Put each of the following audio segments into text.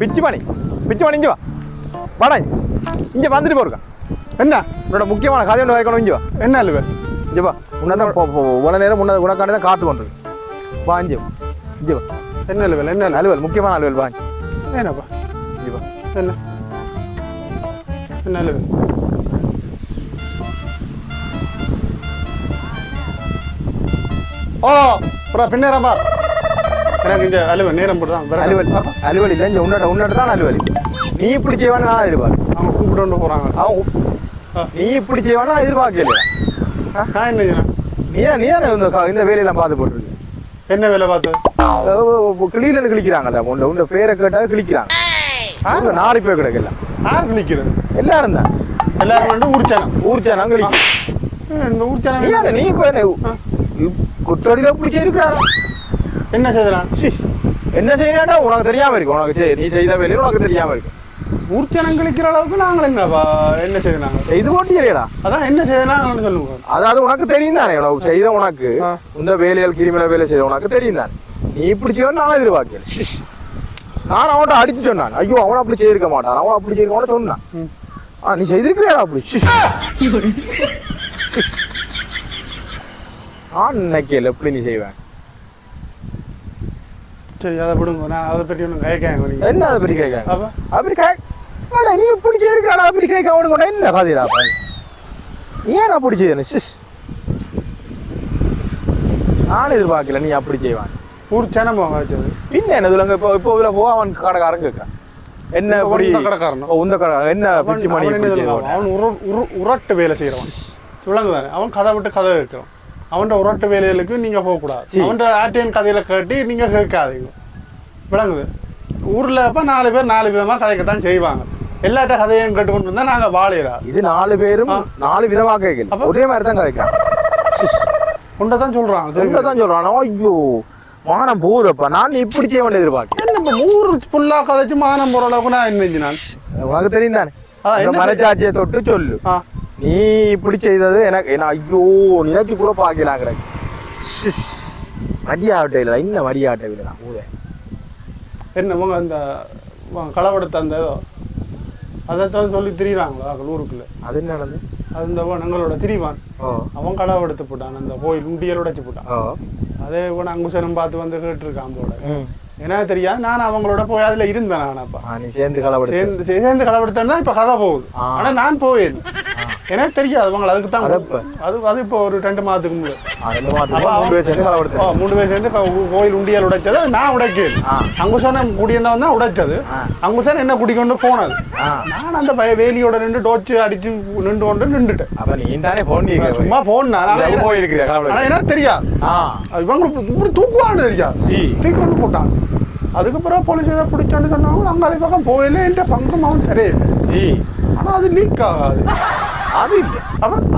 பிச்சு மணி பிச்சு மணி இங்கே வா. வாடா இங்கே. வந்துட்டு போருக்கா. என்ன? உன்னோட முக்கியமான கதை ஒன்று வைக்கணும் இங்கே வா. என்ன அலுவல் இங்கே வா. உன்னதான் உன நேரம் முன்ன உனக்காண்டி தான் காத்து பண்ணுறது வா இங்கே வா. இங்கே வா. என்ன அலுவல் என்ன அலுவல் முக்கியமான அலுவல் வா என்னப்பா? இங்கே வா. என்ன? என்ன அலுவல் ஓ பின்னேரம்பா எனக்கு இந்த அலுவல் நேரம் போட்டு தான் அலுவல் அலுவல் இல்லை இங்கே உன்னோட உன்னோட தான் அலுவல். நீ இப்படி செய்வான்னு நான் எதிர்பார்க்க அவங்க கூப்பிட்டு கொண்டு போகிறாங்க நீ இப்படி செய்வான்னு நான் எதிர்பார்க்கல. நான் என்ன செய்யணும் நீ இந்த இந்த வேலையெல்லாம் பார்த்து போட்டுருக்கு? என்ன வேலை பார்த்து? கிளீனு கிளிக்கிறாங்கல்ல உன்ன உன்ன பேரை கேட்டால் கிளிக்கிறாங்க நாலு பேர் கிடக்கல யார் நிற்கிறது எல்லாரும் தான். எல்லாரும் வந்து ஊர்ச்சானம் ஊர் சேனம் கிளிக்கு இந்த ஊர்ச்சானம் நீ இப்போ குட்டடியில் இப்படி செய்யிருக்கிறாங்க என்ன செய்யலாம்? என்ன செய்யணும்டா உனக்கு தெரியாம இருக்கு உனக்கு நீ செய்த வேலையும் உனக்கு தெரியாம இருக்கு ஊர்ச்சானம் கழிக்கிற அளவுக்கு நாங்கள் என்னப்பா என்ன செய்யணும் செய்து போட்டியலையடா. அதான் என்ன செய்யலாம் சொல்லுங்க. அதாவது உனக்கு தெரியும் தானே உனக்கு செய்த உனக்கு. இந்த வேலைகள் கிரிமினல் வேலை செய்த உனக்கு தெரியும் தானே நீ இப்படி நான் எதிர்பார்க்கல. நான் அவன்கிட்ட அடிச்சு சொன்னான். ஐயோ அவன் அப்படி செய்திருக்க மாட்டான். அவன் அப்படி செய்யிருக்க சொன்னான். ஆ நீ செய்திருக்கிறியாடா அப்படி. நான் நினைக்கல எப்படி நீ செய்வேன். சரி அதை விடுங்க. நான் அதை பற்றி ஒன்றும் நீங்க என்ன அதை பற்றி கேட்க அப்போ? அப்படி கே அடா, நீ இப்படி செய்யிருக்கிறாடா அப்படி கேட்க அவனுக்கு என்ன? நீ ஏன் அப்படி செய்யணும் ஷிஷ். நான் எதிர்பார்க்கல நீ அப்படி செய்வான் ஊர்ச்சானம் வச்சது பின்ன என்ன சொல்லுங்க? இப்போ இப்போ இதுல போ அவன் கடைக்காரன் கேட்கான் என்ன இப்ப இப்படி கடைக்காரனா? உந்த கடை என்ன பிச்சு மணி அவன் உரட்டு வேலை செய்கிறவன் சொல்லுங்க அவன் கதை விட்டு கதை கேட்கிறான். அவன்கிட்ட உரட்டு வேலைகளுக்கு நீங்கள் போகக்கூடாது. அவன்கிட்ட ஆர்டிஎன் கதையில கேட்டு நீங்கள் கேட்காதீங்க. விளங்குது? ஊரில் அப்போ நாலு பேர் நாலு விதமாக கதைக்கத்தான் செய்வாங்க. எல்லாட்ட கதையும் கேட்டுக்கொண்டு இருந்தால் நாங்கள் வாழையிறாது இது நாலு பேரும். நாலு விதமா கேட்கல. அப்ப? ஒரே மாதிரி தான் கதைக்கிறான் உண்டை தான் சொல்கிறாங்க உண்மை தான் சொல்றான். ஐயோ மானம் போகுதப்பா நான் இப்படி செய்ய வேண்டிய எதிர்பார்க்கேன் என்ன இப்போ ஊர் ஃபுல்லாக கதைச்சு மானம் போகிற அளவுக்கு நான் என்ன நான்? உனக்கு தெரியும் தானே? மனச்சாட்சியை தொட்டு சொல்லு. நீ இப்படி செய்தது எனக்கு என்ன ஐயோ நினைச்சு கூட பார்க்கலாம் கிடக்கு. மரியாதை இல்லை இன்னும் மரியாதை இல்லை நான் ஊரே. என்ன இவங்க அந்த இவங்க களவெடுத்த அந்த அதைத்தான் சொல்லி திரியிறாங்களா ஊருக்குள்ள? அது என்ன நடந்து அது இந்த எங்களோட திரிவான். அவன் களவெடுத்து போட்டான் அந்த கோயில் உண்டியல் உடைச்சு போட்டான். அதே இவன் அங்குசனம் பார்த்து வந்து கேட்டிருக்கான் போல. ஏன்னா தெரியாது நான் அவங்களோட போய் அதுல இருந்தேன் நான் அப்ப. சேர்ந்து கலவடி சேர்ந்து சேர்ந்து களவெடுத்தேன் தான் இப்ப கதை போகுது. ஆனா நான் போவேன். எனக்கு தெரியாது அவங்க அதுக்கு தான் அது? அது இப்போ ஒரு ரெண்டு மாதத்துக்கு முன்னாடி. மூணு பேர் சேர்ந்து கோயில் உண்டியல் உடைச்சது நான் உடைக்கேன். ஆ. அங்குசனம் குடியிருந்தவன் தான் உடைச்சது. ஆ. அங்குசன் என்ன குடிக்கொண்டு போனது. நான் அந்த பய வேலியோட நின்று டோச்சு அடிச்சு நின்று கொண்டு நின்றுட்டேன். அப்ப நீ தானே போன் சும்மா போன் எனக்கு தெரியாது. இவங்க இப்படி- தூக்குவான்னு தெரியாது தூக்கி கொண்டு போட்டான் அதுக்கப்புறம் போலீஸ் ஏதோ பிடிச்சோன்னு சொன்னாங்க அங்காளி பக்கம் போயில என்ற பங்கம் அவன் தெரியல சி. ஆனா அது லீக் ஆகாது. அது இல்ல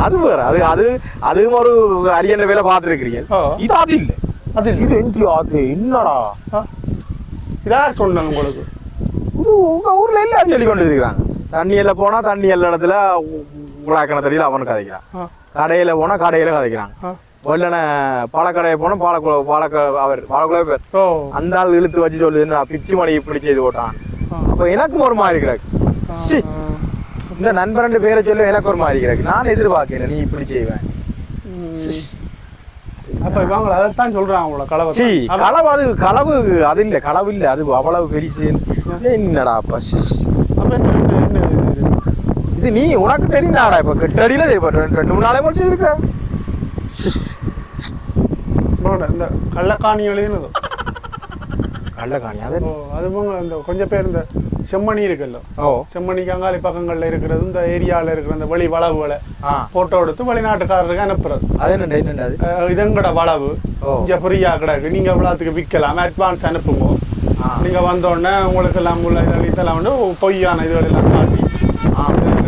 அது வேற அது அது அதுவும் ஒரு அரியன வேலை பார்த்துருக்கிறீங்க. இது அது இல்ல அது. இது எங்க அது என்னடா ஆ. இதான் சொன்னேன் உங்களுக்கு இது உங்க ஊர்ல எல்லாரும் சொல்லி கொண்டு இருக்கிறாங்க தண்ணி எல்லாம் போனா தண்ணி எல்லா இடத்துல உலாக்கண தண்ணியில் அவனு கதைக்கிறான். கடையில போனா கடையில கதைக்கிறாங்க. வெள்ளன பாலக்கடையை போனா பாலக்குள பாலக்க அவர் பாலக்குள பேர் அந்த ஆள் இழுத்து வச்சு சொல்லுது நான் பிச்சு மணி இப்படி செய்து போட்டான் ஆ. அப்ப எனக்கும் ஒரு மாதிரி சி இந்த நண்பர் ரெண்டு பேரை சொல்லி எனக்கு ஒரு மாதிரி கிடக்கு நான் எதிர்பார்க்கல நீ இப்படி செய்வேன். அப்ப இவங்க அதைத்தான் சொல்றாங்க உங்களை கலவை சி களவு அது களவு அது இல்ல களவு இல்ல அது அவ்வளவு பெருசு என்னடா அப்ப இது? நீ உனக்கு தெரியுதாடா இப்ப கெட்டடியில இப்ப ரெண்டு ரெண்டு மூணு நாளே முடிச்சு இருக்க சிஸ். உங்களோட இந்த கள்ளக்காணி எழுதினதோ கள்ளக்காணி அது அது போங்க இந்த கொஞ்சம் பேர் இந்த செம்மணி இருக்குல்ல? ஓ. செம்மணி கங்காளி பக்கங்கள்ல இருக்கிறது இந்த ஏரியால இருக்கிற இந்த வெளி வளவுகளை ஆ. போட்டோ எடுத்து வெளிநாட்டுக்காரருக்கு அனுப்புறது. அது அது? அஹ் இதங்கட வளவு. இங்க ஃப்ரீயா கிடக்கு. நீங்க எவ்வளோத்துக்கு விற்கலாம். அட்வான்ஸ் அனுப்புங்க. ஆ. நீங்க வந்த உடனே உங்களுக்கு எல்லாம் உள்ள இதெல்லாம் வந்து பொய்யான இதுகள் எல்லாம் காட்டி.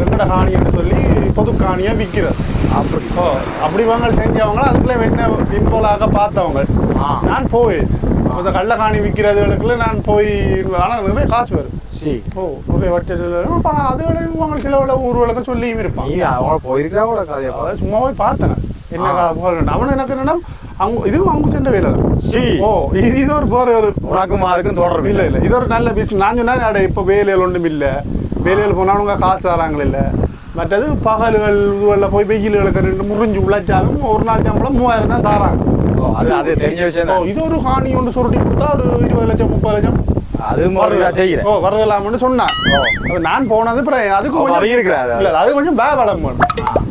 எங்கட காணின்னு சொல்லி பொது காணியை விற்கிறது அப்படி. ஓ அப்படி இவங்க செஞ்சவங்க அதுக்குள்ள என்ன இம்போலாக பார்த்தவங்க. நான் போய் இந்த கள்ளக்காணி விற்கிறதுகளுக்குள்ள நான் போய் ஆனால் நிறைய காசு வரும். சி ஓ நிறைய வட்டத்தில் பணம் அதுகளையும் அவங்க சில உள்ள ஊர்வலகம் சொல்லியும் இருப்பான் போயிருக்கிறா கூட கதையா சும்மா போய் பார்த்தேன் என்ன. அவன் எனக்கு என்னன்னா அவங்க இதுவும் அவங்க சென்ற வேலை தான். சீ ஓ இது இது ஒரு போற ஒரு உனக்கும் அதுக்கும் தொடர்பு இல்ல இல்ல. இது ஒரு நல்ல பிசினஸ் நான் சொன்னா அட இப்ப வேலைகள் ஒன்றும் இல்ல. வேலைகள் போனவங்க காசு தராங்களே இல்ல. மற்றது பகல்கள் போய் வெயில்களுக்கு ரெண்டு முறிஞ்சு உழைச்சாலும் ஒரு நாள் சம்பளம் மூவாயிரம் தான் தராங்க. அது அது தெரிஞ்ச விஷயம் தான் இது ஒரு ஹானி ஒன்று சுருட்டி கொடுத்தா ஒரு இருபது லட்சம் முப்பது லட்சம் அது செய்கிறேன் ஓ வரலாம்னு சொன்னான் நான் போனது அப்புறம் அதுக்கு கொஞ்சம் இருக்கிறாரு. இல்ல அது கொஞ்சம் பேவலம்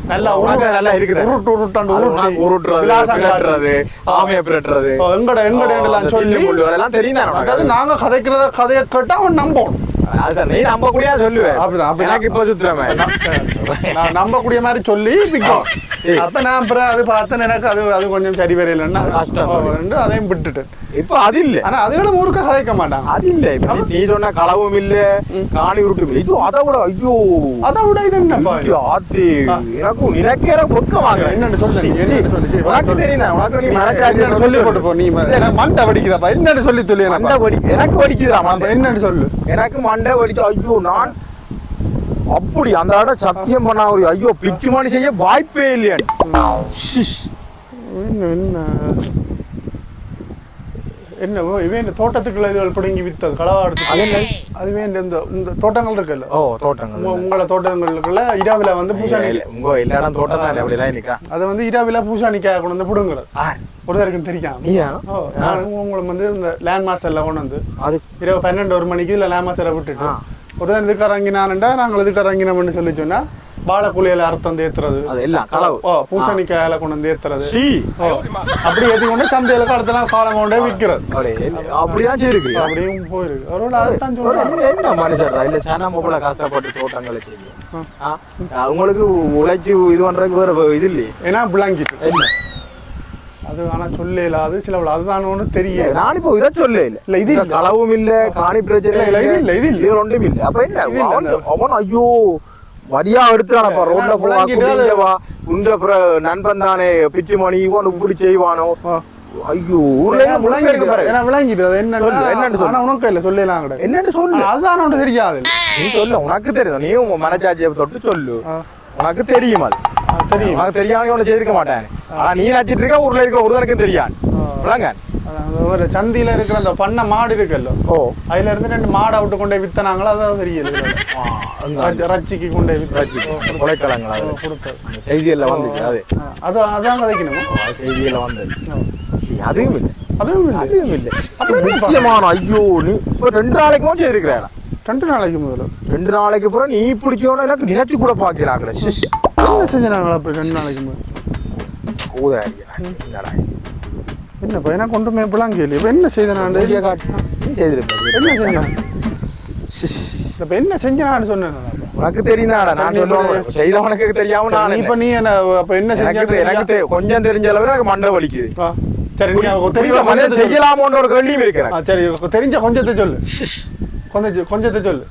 நல்லா உனக்கு நல்லா இருக்குது. உருட்டு உருட்டாண்டு உருட்டி உருட்டுறது விலாசம் பிரட்டுறது ஆமையை பிரட்டுறது ஓ, எங்கட எங்கட எல்லாம் சொல்லி எல்லாம் தெரியும் தானே உனக்கு அதாவது நாங்க கதைக்கிறத கதையை கேட்டா அவன் நம்பணும் நீ நம்ப கூடிய சொல்லுவேன் அப்படிதான். எனக்கு இப்ப சுத்துறமே நான் நம்பக்கூடிய மாதிரி சொல்லி விற்கும் சரி. அப்ப நான் அப்புறம் அது பார்த்தேன் எனக்கு அது அது கொஞ்சம் சரி வரையிலன்னா கஷ்டம். அதையும் விட்டுட்டேன் இப்ப அது இல்ல. ஆனா அதை விட முறுக்க கதைக்க மாட்டாங்க. அது இல்ல. நீ- சொன்ன களவும் இல்ல காணி இது அதை விட ஐயோ. அதை விட இது? ஐயோ, ஆத்தி. எனக்கும் நினைக்க எனக்கு வெக்கமாக என்னன்னு சொல்லு என்னன்னு உனக்கு. தெரியும் உனக்கு நீ மனச்சாட்சி சொல்லி போட்டு போ நீ எனக்கு மண்டை வடிக்குதாப்பா என்னன்னு சொல்லி சொல்லி மண்டை வலி எனக்கு மண்டை. என்னன்னு சொல்லு. எனக்கு மண்டை வலிச்சு ஐயோ நான் அப்படி அந்த இடம் சத்தியம் பண்ண ஒரு ஐயோ பிச்சு மணி செய்ய வாய்ப்பே இல்லையா என்ன? என்ன இவன் இந்த தோட்டத்துக்குள்ள இதுகள் பிடுங்கி வித்தது என்ன? அதுவே இந்த இந்த தோட்டங்கள் இருக்குல்ல? ஓ தோட்டங்கள் உங்க- உங்களோட தோட்டங்களுக்குள்ள இரவில வந்து பூசாணி உங்க எல்லா இடம் தோட்டம் தான் அப்படிலாம் நிக்கா அதை வந்து இரவில பூசாணிக்காய் கொண்டு வந்து பிடுங்குறது. ஆ, ஒருத்தருக்கும் தெரியாம. நீயா ஓ, நான் உங்களை வந்து இந்த லேண்ட் மாஸ்டர்ல கொண்டு வந்து இரவு பன்னெண்டு ஒரு மணிக்கு இல்லை லேண்ட் மாஸ்டரை விட்டுட்டு ஆ. ஒரு இதுக்கு இறங்கினான்டா நாங்கள் இதுக்கு இறங்கினோம்னு சொல்லி சொன்னா வாழைக்குழியில அர்த்தம் தேத்துறது. பூசணிக்காயில கொண்டு வந்து ஏத்துறது அப்படி ஏத்தி கொண்டு சந்தையில அடுத்த நாள் காலம் கொண்டே விற்கிறது. அப்படிதான் செய்யிருக்கு அப்படியும் போயிருக்கு. அவரோட அதுதான் சொல்றாங்க என்ன மனுஷர் இல்ல சேனா மொபைல கஷ்டப்பட்டு தோட்டங்களை அவங்களுக்கு உழைச்சி இது பண்றதுக்கு வேற இது இல்லையே. ஏன்னா பிளாங்கிட் என்ன? அது ஆனா சொல்லல அது சில அதுதான் ஒண்ணு தெரியல. நான் இப்போ இதை சொல்ல இல்ல. இல்ல, இது இல்ல. களவும் இல்ல காணி பிரச்சனை இல்ல, இல்ல, இது இல்ல, இது இல்ல. ஒன்றும் இல்ல. அப்ப என்ன? இல்ல, அவன் ஐயோ மரியா எடுத்துறானப்பா இல்ல, ரோட்ல போவா விளங்கிட்டு உண்ட நண்பன் தானே பிச்சு மணி இவன் இப்படி செய்வானோ. ஐயோ ஊர்ல விளங்கிட்டு ஏன்னா விளங்கிட்டு அது சொல்லு, என்னன்னு சொல்லு. உனக்கு இல்ல சொல்லலாம் என்னன்னு சொல்லு. அதுதான் ஒன்று தெரியாது. நீ சொல்லு உனக்கு தெரியும். நீ உன் மனச்சாட்சியை தொட்டு சொல்லு. உனக்கு தெரியும் அது. தெரியும். உனக்கு தெரியாம ஒண்ணு செய்திருக்க மாட்டேன். ஆனா நீ நினைச்சிட்டு இருக்க ஊர்ல இருக்க ஒருத்தனுக்கும் தெரியாது. விளங்க. ஒரு சந்தியில இருக்கிற அந்த பண்ண மாடு இருக்குல்ல? ஓ. அதுல இருந்து ரெண்டு மாடை விட்டு கொண்டே வித்தனாங்களோ அதான் தெரியல ரச்சி- ரச்சிக்கு கொண்டே வித்து கொலைக்களங்கள் அது. கொடுத்தது செய்தியெல்லாம் வந்துச்சு அது. ஆ, அதான் கதைக்கணும். அது செய்தியெல்லாம் வந்தது. சீ, அதுவும் இல்லை. அதுவும் இல்லை. அதுவும் இல்லை. முக்கியமான ஐயோ நீ இப்போ ரெண்டு நாளைக்கு மட்டும் இருக்கிறேன் ரெண்டு நாளைக்கு முதல்ல. ரெண்டு நாளைக்கு அப்புறம் நீ பிடிச்சோட எனக்கு நினைச்சு கூட பார்க்கலாங்களே சிஷ் என்ன செஞ்சாங்களா அப்படி ரெண்டு நாளைக்கு முதல்ல ஊதாரியா என்னப்பா எனக்கு ஒன்றுமே இப்பெல்லாம் கேள்வி இப்போ என்ன செய்த நான்? நீ செய்திருப்ப என்ன செஞ்சேன் இப்போ என்ன செஞ்சேன் சொன்னேன். உனக்கு தெரியுதாடா நான் சொல்லுவேன் செய்தவனுக்கு தெரியாம நான் இப்போ நீ என்ன அப்போ என்ன தெ- எனக்கு கொஞ்சம் தெரிஞ்ச அளவு எனக்கு மண்டை வலிக்குது. சரி நீ தெரிஞ்ச சொல்லு. செய்யலாமோன்ற ஒரு கேள்வியும் இருக்கு ஆ, எனக்கு. சரி தெரிஞ்ச கொஞ்சத்தை சொல்லு. கொஞ்சம் கொஞ்சத்தை சொல்லு.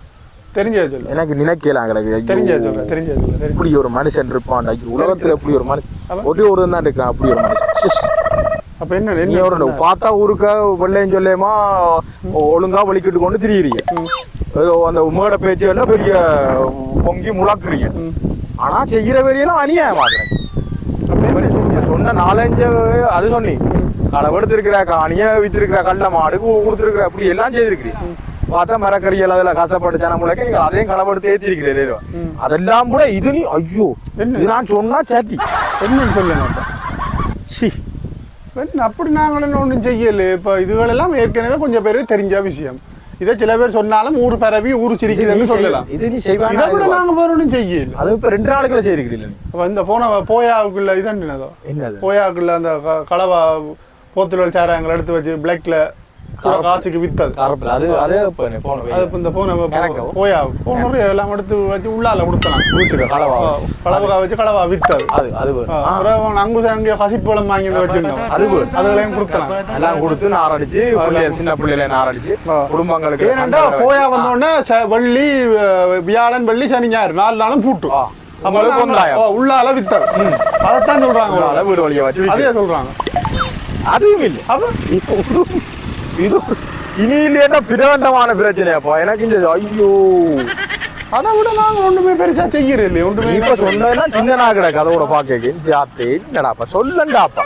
தெரிஞ்சதை சொல்லு. எனக்கு நினைக்கலாம் எனக்கு தெரிஞ்சதை சொல்லு தெரிஞ்சதை தெரிஞ்ச இப்படி ஒரு மனுஷன் இருப்பான் உலகத்துல எப்படி ஒரு மனுஷன்? ஒரே ஒரு தான் இருக்கான் அப்படி ஒரு மனுஷன். அப்போ என்ன நீ ஒரு? பார்த்தா ஊருக்க வெள்ளையும் சொல்லேமா ஒழுங்கா வலிக்கிட்டு கொண்டு திரியிறீங்க. ஏதோ அந்த மேடை பேச்சு எல்லாம் பெரிய பொங்கி முழக்குறீங்க. ஆனா செய்யற வேலையெல்லாம் செஞ்ச? சொன்ன நாலஞ்சு அது சொன்னி களவெடுத்திருக்கிற காணிய வித்திருக்கிற கள்ள மாடு கொடுத்திருக்கிற அப்படி எல்லாம் செய்திருக்கிறீங்க. பார்த்தா மரக்கறியல் அதுல கஷ்டப்பட்டு ஜனமுறைக்கு நீங்க அதையும் களவெடுத்து ஏத்திருக்கிறீங்க அதெல்லாம் கூட இது நீ ஐயோ? இது நான் சொன்னா சட்டி என்னன்னு அப்ப. சி அப்படி நாங்களும் ஒன்றும் செய்யல இப்போ இதுகளெல்லாம் ஏற்கனவே கொஞ்சம் பேருக்கு தெரிஞ்ச விஷயம் இதை சில பேர் சொன்னாலும் ஊர் பரவி ஊர் சிரிக்குதுன்னு சொல்லலாம் இது நீ இதை செய்வானா விட நாங்கள் வேற ஒன்றும் செய்யல அது இப்ப ரெண்டு நாளைக்குள்ள. அப்ப இந்த போன போயாவுக்குள்ள இதாண்டினதோ என்னது போயாக்குள்ள அந்த களவா போத்துகள் சாராயங்களை எடுத்து வச்சு பிளாக்ல கூட காசுக்கு வித்தது அது அதே இப்ப இந்த போன. போயா போன எல்லாம் எடுத்து வச்சு உள்ளால கொடுத்தலாம் வீட்டுக்கு களவா களவா வச்சு. களவா வித்தது அது அது அப்புறம் அங்கு அங்கே கசிப்பழம் வாங்கி வச்சிருந்தோம். அது. அதுகளையும் கொடுத்தலாம் எல்லாம் கொடுத்து நாரடிச்சு சின்ன பிள்ளைகளை நாரடிச்சு. குடும்பங்களுக்கு ஏனண்டா போயா வந்த உடனே ச- வெள்ளி வியாழன் வெள்ளி சனி ஞாயிறு நாலு நாளும் பூட்டு. உள்ளால வித்தது. அதைத்தான் சொல்றாங்க. வீடு வழியை வச்சு அதே. சொல்றாங்க. அதுவும் இல்லை. அப்ப? இது ஒரு- இனி இல்லையா பிரபண்டமான பிரச்சனையாப்பா எனக்கு இந்த ஐயோ. அதை விட நாங்கள் ஒன்றுமே பெருசா செய்யறது இல்லையே ஒன்றுமே இப்ப சொன்னதெல்லாம் சின்னனா கிடக்கு அதோட பாக்க ஜாத்தே என்னடாப்பா சொல்லண்டாப்பா.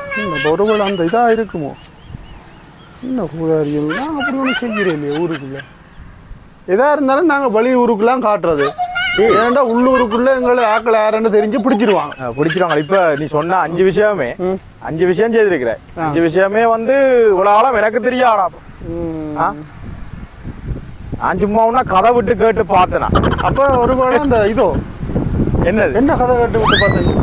ஒருவேளை அந்த இதா இருக்குமோ? என்ன பூதாரிகள் நாங்கள் அப்படி ஒன்றும் செய்யறது இல்லையே ஊருக்குள்ள. எதா இருந்தாலும் நாங்கள் வெளி ஊருக்குலாம் காட்டுறது. ஏன்டா உள்ளூருக்குள்ள எங்களை ஆக்கள் யாருன்னு தெரிஞ்சு பிடிச்சிருவாங்க. பிடிச்சிருவாங்க. இப்ப நீ சொன்ன அஞ்சு விஷயமே அஞ்சு விஷயம் செய்திருக்கிற. அஞ்சு விஷயமே வந்து இவ்வளவு ஆழம் எனக்கு தெரியாடா? நான் சும்மா ஒன்னா கதை விட்டு கேட்டு பார்த்தேனா. அப்போ ஒருவேளை அந்த இதோ என்னது? என்ன கதை கட்டு விட்டு பார்த்தீங்க?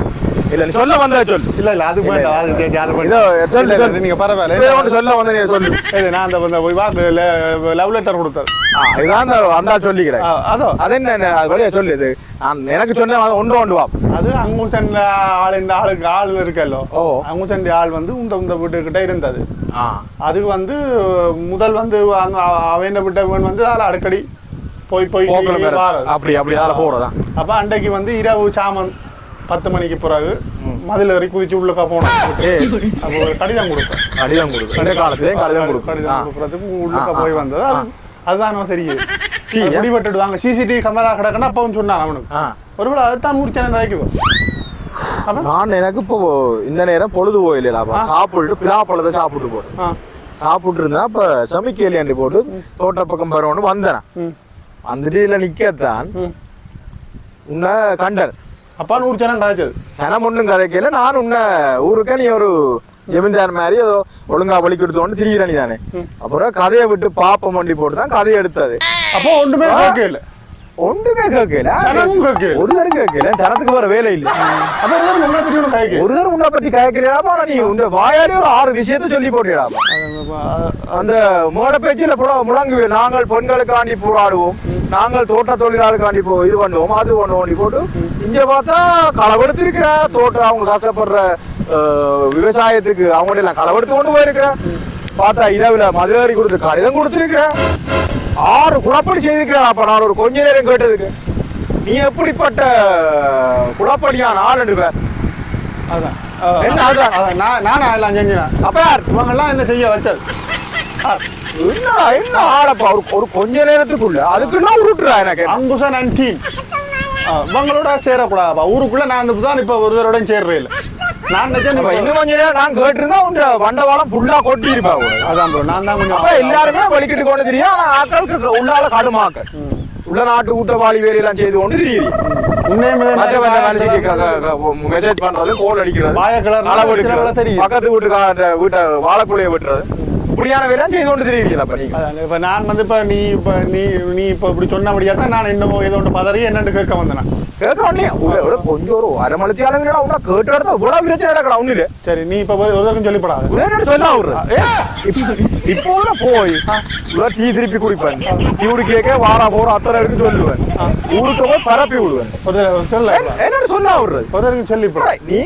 இல்ல நீ சொல்ல வந்த சொல்லு. இல்ல இல்ல அது வேண்டாம் அது சரி, அது இதோ வேண்டாம். சொல்லு சொல்லு. நீங்க பரவாயில்ல. ஒண்ணு சொல்ல வந்த நீ சொல்லு. இது நான் அந்த அந்த வாக்கு லவ் லெட்டர் இதான் அந்த அந்த சொல்லிக்கிறேன். அதோ. அது என்ன என்ன, அது வழியா சொல்லு இது. எனக்கு சொன்ன ஒன்று ஒன்று வா அது அங்குசன் ஆள் இந்த ஆளுக்கு ஆள் இருக்கல்லோ ஓ. அங்குசன் ஆள் வந்து இந்த இந்த வீட்டுக்கிட்ட இருந்தது. அது வந்து முதல் வந்து அவன் விட்டவன் வந்து அதில் அடிக்கடி போய் போய் அப்படி அப்படி அதில் போறதா? அப்ப அன்றைக்கு வந்து இரவு சாமன் பத்து மணிக்கு பிறகு மதில் ஏறி குதிச்சு உள்ளக்கா போனோம். அப்போ ஒரு கடிதம் கொடுத்தேன். கடிதம் கொடுக்கும் இந்த காலத்துலயும் கடிதம் கொடுக்கும். கடிதம். கொடுக்கறதுக்கு உள்ளக்க போய் வந்தது. அது- அதுதான் தெரியுது சீ, அது பிடிபட்டுடுவாங்க. சிசிடிவி கேமரா கிடக்குன்னா அப்பவும் சொன்னான் அவனுக்கு. ஒருவேளை அதுதான் முடிச்சானே அப்ப? நான் எனக்கு இப்போ இந்த நேரம் பொழுது போயிடலாப்பா சாப்பிட்டு பிலாப்பழத்தை சாப்பிட்டு போறேன். சாப்பிட்டு இருந்தா இப்ப சமைக்கலையாண்டி போட்டு தோட்ட பக்கம் பரவணும் வந்தேன். வந்துட்டு இதுல நிக்கத்தான் உன்னை கண்டர் அப்பா நூறு ஜனம் காய்ச்சது ஜனம் ஒண்ணும் கதைக்கல நான் உன்னை ஊருக்க நீ ஒரு ஜமீன்தார் மாதிரி ஏதோ ஒழுங்கா வழி கொடுத்தோன்னு திரியிற நீ தானே அப்புறம் கதையை விட்டு பாப்பம் வண்டி போட்டு தான் கதையை எடுத்தது அப்போ ஒன்றுமே கேட்கல ஒன்றுமே கேட்கல. ஜனமும் கேட்கல. ஒரு தரம் கேட்கல. ஜனத்துக்கு வர வேலை இல்லை. அப்போ எல்லாரும் உங்களை பற்றி ஒன்று காய்க்கு ஒரு தரம் உன்னை பத்தி கேட்கலையாப்பா நீ உன் வாயாலே ஒரு ஆறு விஷயத்த சொல்லி போட்டிடாப்பா அந்த மோட பேச்சில புல முழங்கு நாங்கள் பெண்களுக்காண்டி போராடுவோம். நாங்கள் தோட்ட தொழிலாளருக்காண்டி போ இது பண்ணுவோம். அது பண்ணுவோம். போட்டு இங்க பார்த்தா களவெடுத்து இருக்கிற தோட்டம் அவங்க கஷ்டப்படுற விவசாயத்துக்கு அவங்க எல்லாம் களவெடுத்து கொண்டு போயிருக்கிற. பார்த்தா இரவுல மதுரை கொடுத்து கடிதம் கொடுத்துருக்கிற. ஆறு குழப்படி செய்திருக்கிறா அப்ப நான் ஒரு கொஞ்ச நேரம் கேட்டதுக்கு. நீ எப்படிப்பட்ட குழப்படியான ஆள் பேர். அதான். என்ன? அதான். நான் நானும் அதெல்லாம் செஞ்சேன் அப்ப யார் இவங்கெல்லாம் என்ன செய்ய வச்சது? ஆ, என்ன என்ன ஆளப்பா? ஒரு ஒரு கொஞ்ச நேரத்துக்குள்ள. அதுக்குள்ள உருட்டுறா எனக்கு. அங்குசன் அண்ட் டீம் இவங்களோட சேரக்கூடாதுப்பா. ஊருக்குள்ள நான் அந்த தான் இப்போ ஒரு தடவை சேர்றே இல்லை. நான் இன்னும் கொஞ்ச நேரம் நான் கேட்டிருந்தா உங்க வண்டவாளம் ஃபுல்லா கொட்டி இருப்பா அதான் bro, நான் தான் கொஞ்சம் எல்லாருமே வலிக்கிட்டு கொண்டு தெரியும் ஆனா ஆட்களுக்கு உள்ளால கடுமாக்க உள்ள நாட்டு ஊட்டவாளி வேலையெல்லாம் செய்து கொண்டு மனுஷனுக்கு மெசேஜ் பண்றது கோல் அடிக்கிறது அளவு எடுக்கிறது தெரியும். பக்கத்து வீட்டுக்கார வீட்டை வாழைக்குள்ளைய விட்டுறது. இப்படியான வேலை செய்து கொண்டு அதான் இப்ப நான் வந்து இப்ப நீ இப்ப நீ நீ இப்ப இப்படி சொன்னபடியா தான் நான் இன்னும் ஏதோ ஒன்று பதறி என்னன்னு கேட்க வந்தேன் ஒரு அரை மணித்தி அளவுல உள்ள கேட்டு இடத்த இவ்வளவு பிரச்சனை நடக்கணும் ஒண்ணு சரி நீ இப்ப ஒரு தடவை போய் டீ திருப்பி குடிப்பேன் டீ குடிக்க வாரா போற அத்தனை இருக்கு சொல்லுவேன் ஊருக்கு போய் பரப்பி விடுவேன் ஒரு தடவை சொல்ல என்னன்னு சொல்ல விடுறது ஒரு தடவை சொல்லிப்படா நீ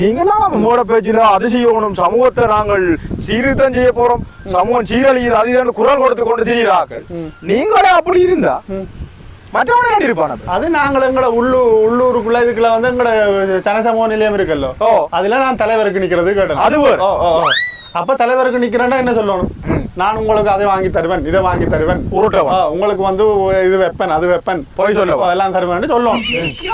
நீங்களாம் நம்ம மூட பேச்சில அது செய்யணும் சமூகத்தை நாங்கள் சீர்திருத்தம் செய்ய போறோம் சமூகம் சீரழியுது அது இதுன்னு குரல் கொடுத்து கொண்டு நீங்களே அப்படி இருந்தா மற்றவங்க இருப்பான அது நாங்கள் எங்களோட உள்ளூர் உள்ளூருக்குள்ள இதுக்குள்ள வந்து எங்களோட ஜனசமூக நிலையம் இருக்குல்லோ? ஓ. அதுல நான் தலைவருக்கு நிக்கிறது கேட்டேன். அது. அப்ப தலைவருக்கு நிக்கிறேன்னா என்ன சொல்லணும்? நான் உங்களுக்கு அதை வாங்கி தருவேன் இதை வாங்கி தருவேன். உங்களுக்கு வந்து இது வெப்பன் அது வெப்பன். போய் சொல்லவா எல்லாம் தருவேன் சொல்லணும்.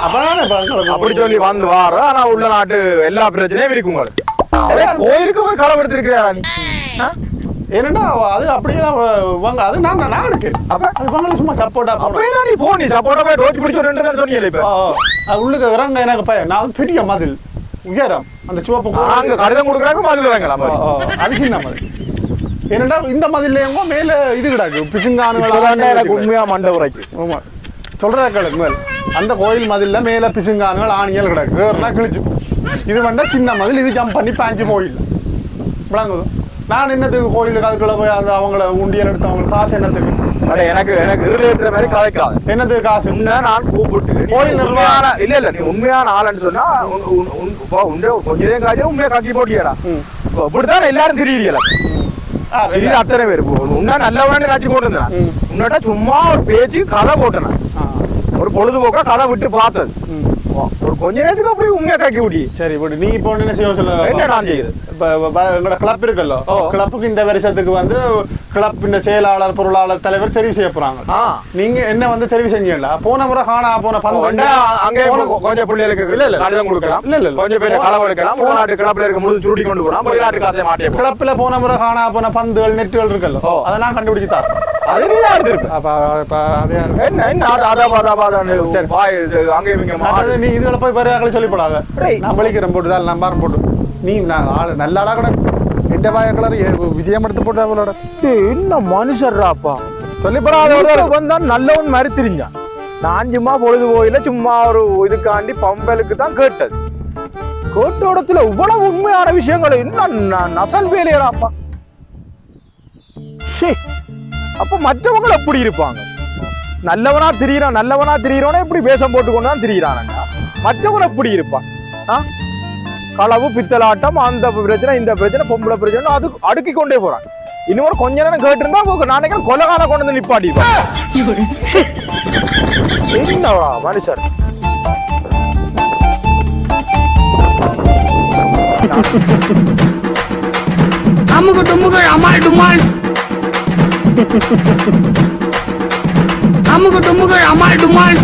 அப்பதான் அப்படி சொல்லி வந்து வார ஆனா உள்ள நாட்டு எல்லா பிரச்சனையும் இருக்கு உங்களுக்கு. கோயிலுக்கு போய் களவெடுத்திருக்கிறா நீ? ஏன்னா அது அப்படியே வாங்க அது நான் நான் இருக்கு அப்ப? அது வாங்கல சும்மா சப்போர்ட்டா என்ன நீ போ நீ சப்போர்ட்டா போய் ரோட்டி பிடிச்சு ரெண்டு நாள் சொன்னீங்களே இப்ப? அது உள்ளுக்கு இறங்க எனக்கு பயம். நான் பெரிய மதில். உயரம். அந்த சிவப்பு கோடு. நாங்க கடிதம் கொடுக்குறாங்க மாதிரி வாங்கலாம் அது சின்ன மதில். ஏன்னா இந்த மதில்லையும் மேல இது கிடக்கு. இப்பதான்டா எனக்கு உண்மையா மண்டை உரைக்கு? ஆமா. சொல்றதா கேளுங்க மேல். அந்த கோயில் மதில்ல மேல பிசுங்கானுகள் ஆணியல் கிடக்கு. ஏறுனா கிழிச்சு இது வந்தா சின்ன மதில் இது ஜம்ப் பண்ணி பாஞ்சு போயிடல விளங்குது. நான் என்னத்துக்கு கோயிலுக்கு அதுக்குள்ள போய் அந்த அவங்கள உண்டியல் எடுத்து அவங்களுக்கு காசு என்னத்துக்கு? அட எனக்கு எனக்கு ஈடுபடுத்துற மாதிரி கதைக்காது. என்னத்துக்கு காசு? உன்னை நான் கூப்பிட்டு கோயில் உண்மையான இல்ல இல்ல நீ உண்மையான ஆளுன்னு சொன்னா உன்- உன்- உன்- இப்போ உன்னை கொஞ்ச நேரம் காய்ச்சல் உண்மையா கக்கி போட்டியடா. இப்படித்தான் எல்லாரும் ஆ, திடீர் அத்தனை பேர். உன்னை கொண்டு வந்தேன் ம். உன்னட்ட சும்மா ஒரு பேச்சு கதை போட்டேன் ஒரு பொழுதுபோக்கா கதை விட்டு பார்த்தது. ஒரு கொஞ்ச நேரத்துக்கு அப்படி உண்மையா கக்கி விட்டி சரி இப்படி நீ இப்போ என்ன செய்ய சொல்ல? என்ன நான் செய்யுது இப்ப எங்களோட கிளப் இருக்குல்ல. கிளப்புக்கு இந்த வருஷத்துக்கு வந்து கிளப்பின் செயலாளர் பொருளாளர் தலைவர் தெரிவு செய்ய போறாங்க. நீங்க என்ன வந்து தெரிவு செஞ்சீங்களா? போன முறை காணா போன பந்து அங்கே கொஞ்சம் பிள்ளைகளுக்கு இல்ல, இல்ல. கடிதம் கொடுக்கலாம். இல்ல, இல்ல, இல்ல. கொஞ்சம் பேர் களவு எடுக்கலாம். உள்நாட்டு கிளப்ல சுருட்டி கொண்டு வெளிநாட்டு காசை மாட்டே போன முறை காணா போன பந்துகள் நெட்டுகள் இருக்குல்ல. அதெல்லாம் கண்டுபிடிச்சு அது நீ இதுல போய் பெரிய சொல்லிப்படாத டேய். நான் வலிக்கிறேன் போட்டு தான் நம்பாரம் போட்டு. நீ நல்ல ஆளா கூட வாய கலர் விஜயம் எடுத்து போட்டு அவளோட என்ன மனுஷர்ராப்பா? சொல்லிப்படாத வந்தா நல்லவன் மாதிரி தெரிஞ்சான் நான் சும்மா பொழுது போயில சும்மா ஒரு இதுக்காண்டி பம்பலுக்கு தான் கேட்டது. கேட்ட இடத்துல இவ்வளவு உண்மையான விஷயங்கள் என்ன நசல் வேலையடாப்பா அப்ப மற்றவங்க எப்படி இருப்பாங்க? நல்லவனா திரியிறான் நல்லவனா திரியிறவனே இப்படி வேஷம் போட்டுக்கொண்டு தான் திரியிறானண்டா மற்றவங்க எப்படி இருப்பான்? ஆ? களவு பித்தலாட்டம் அந்த பிரச்சனை இந்த பிரச்சனை பொம்பளை பிரச்சனை அது அடுக்கி கொண்டே போறான் இன்னொரு கொஞ்ச நேரம் கேட்டிருந்தா நாளைக்கு கொலகால கொண்டு வந்து ஷீ. என்னவா மனுஷர் அமுகு டுமுகு அமால் டுமால் அமுகு டுமுகு அமால் டுமால்